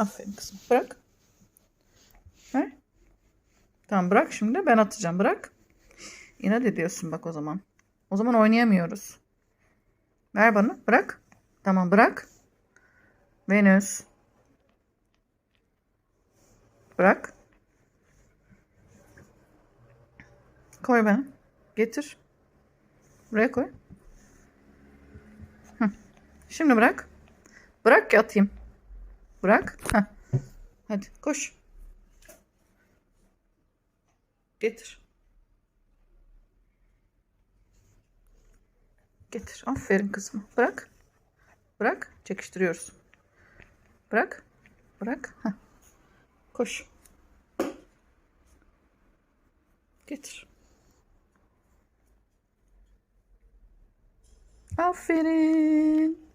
Aferin kızım. Bırak. Ver. Tamam bırak şimdi. Ben atacağım. Bırak. İnat ediyorsun bak o zaman. O zaman oynayamıyoruz. Ver bana. Bırak. Tamam bırak. Venüs. Bırak. Koy bana. Getir. Buraya koy. Şimdi bırak. Bırak ki atayım. Bırak. Heh. Hadi koş. Getir. Getir. Aferin kızım. Bırak. Bırak. Çekiştiriyoruz. Bırak. Bırak. Heh. Koş. Getir. Aferin.